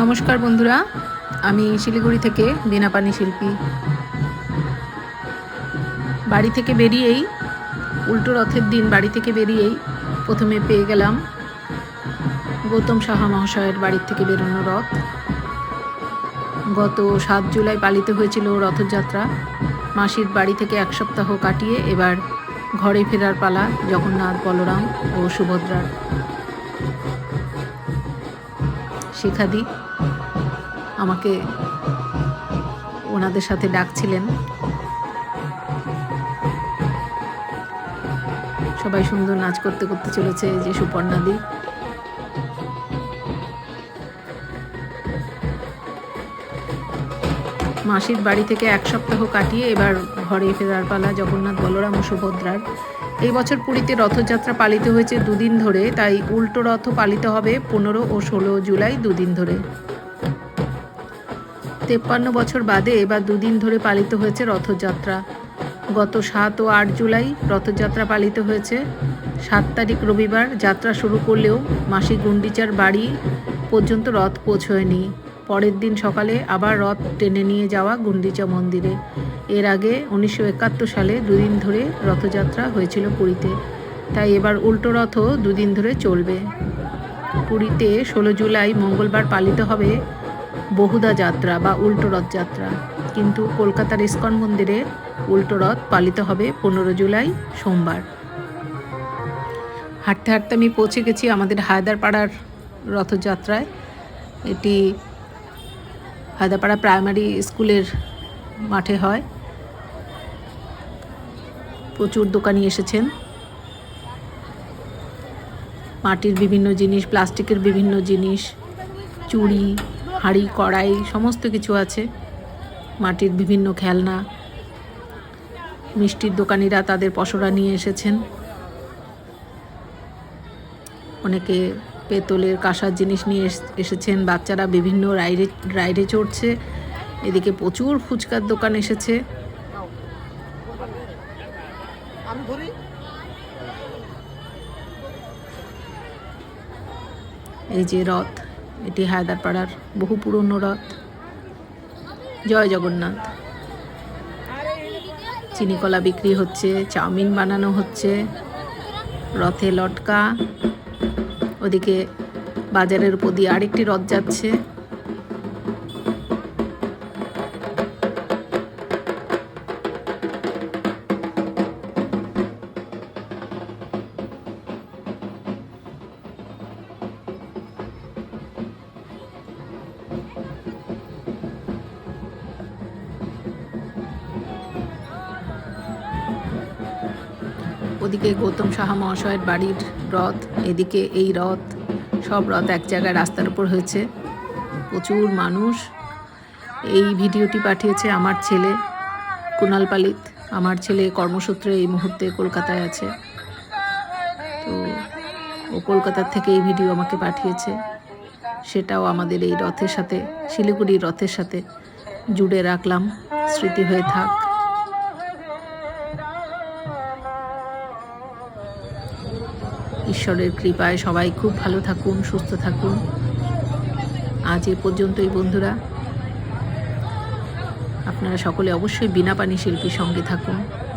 নমস্কার বন্ধুরা, আমি শিলিগুড়ি থেকে বিনাপানি শিল্পী। বাড়ি থেকে বেরিয়েই, উল্টো রথের দিন বাড়ি থেকে বেরিয়েই প্রথমে পেয়ে গেলাম গৌতম সাহা মহাশয়ের বাড়ির থেকে বেরোনো রথ। গত সাত জুলাই পালিত হয়েছিল রথযাত্রা মাসির বাড়ি থেকে এক সপ্তাহ কাটিয়ে এবার ঘরে ফেরার পালা জগন্নাথ, বলরাম ও সুভদ্রার। শিখাদি আমাকে ওনাদের সাথে ডাকছিলেন। সবাই সুন্দর নাচ করতে করতে চলেছে যে সুপর্ণাদি মাসির বাড়ি থেকে এক সপ্তাহ কাটিয়ে এবার ঘরে ফেরার পালা জগন্নাথ বলরাম ও সুভদ্রার। এই বছর পুরীতে রথযাত্রা পালিত হয়েছে দুদিন ধরে, তাই উল্টো রথ পালিত হবে পনেরো ও ষোলো জুলাই দুদিন ধরে। তেপ্পান্ন বছর বাদে এবার দুদিন ধরে পালিত হয়েছে রথযাত্রা। গত সাত ও আট জুলাই রথযাত্রা পালিত হয়েছে। সাত তারিখ রবিবার যাত্রা শুরু করলেও মাসি গুন্ডিচার বাড়ি পর্যন্ত রথ পৌঁছয়নি। পরের দিন সকালে আবার রথ টেনে নিয়ে যাওয়া গুন্ডিচা মন্দিরে। এর আগে উনিশশো একাত্তর সালে দুদিন ধরে রথযাত্রা হয়েছিল পুরীতে। তাই এবার উল্টো রথও দুদিন ধরে চলবে। পুরীতে ষোলো জুলাই মঙ্গলবার পালিত হবে বহুদা যাত্রা বা উল্টো রথযাত্রা কিন্তু কলকাতার ইস্কন মন্দিরে উল্টো রথ পালিত হবে পনেরো জুলাই সোমবার। হাঁটতে হাঁটতে আমি পৌঁছে গেছি আমাদের হায়দারপাড়ার রথযাত্রায়। এটি হায়দারপাড়া প্রাইমারি স্কুলের মাঠে হয়। প্রচুর দোকানি এসেছেন। মাটির বিভিন্ন জিনিস, প্লাস্টিকের বিভিন্ন জিনিস, চুড়ি, হাঁড়ি, কড়াই, সমস্ত কিছু আছে। মাটির বিভিন্ন খেলনা। মিষ্টির দোকানিরা তাদের পসরা নিয়ে এসেছেন। অনেকে পেতলের কাঁসার জিনিস নিয়ে এস- এসেছেন। বাচ্চারা বিভিন্ন রাইডে রাইডে চড়ছে। এদিকে প্রচুর ফুচকার দোকান এসেছে। এই যে রথ এটি হায়দারপাড়ার বহু পুরনো রথ। জয় জগন্নাথ। চিনিকলা বিক্রি হচ্ছে চাউমিন বানানো হচ্ছে। রথে লটকা। ওদিকে বাজারের উপর দিয়ে আরেকটি রথ যাচ্ছে। ওদিকে গৌতম সাহা মহাশয়ের বাড়ির রথ, এদিকে এই রথ, সব রথ এক জায়গায় রাস্তার উপর হয়েছে। প্রচুর মানুষ। এই ভিডিওটি পাঠিয়েছে আমার ছেলে কুণাল পালিত। আমার ছেলে কর্মসূত্রে এই মুহূর্তে কলকাতায় আছে। তো ও কলকাতার থেকে এই ভিডিও আমাকে পাঠিয়েছে। সেটাও আমাদের এই রথের সাথে, শিলিগুড়ির রথের সাথে জুড়ে রাখলাম। স্মৃতি হয়ে থাক। ঈশ্বরের কৃপায় সবাই খুব ভালো থাকুন, সুস্থ থাকুন। আজ এ পর্যন্তই বন্ধুরা। আপনারা সকলে অবশ্যই বিনা পানি শিল্পীর সঙ্গে থাকুন।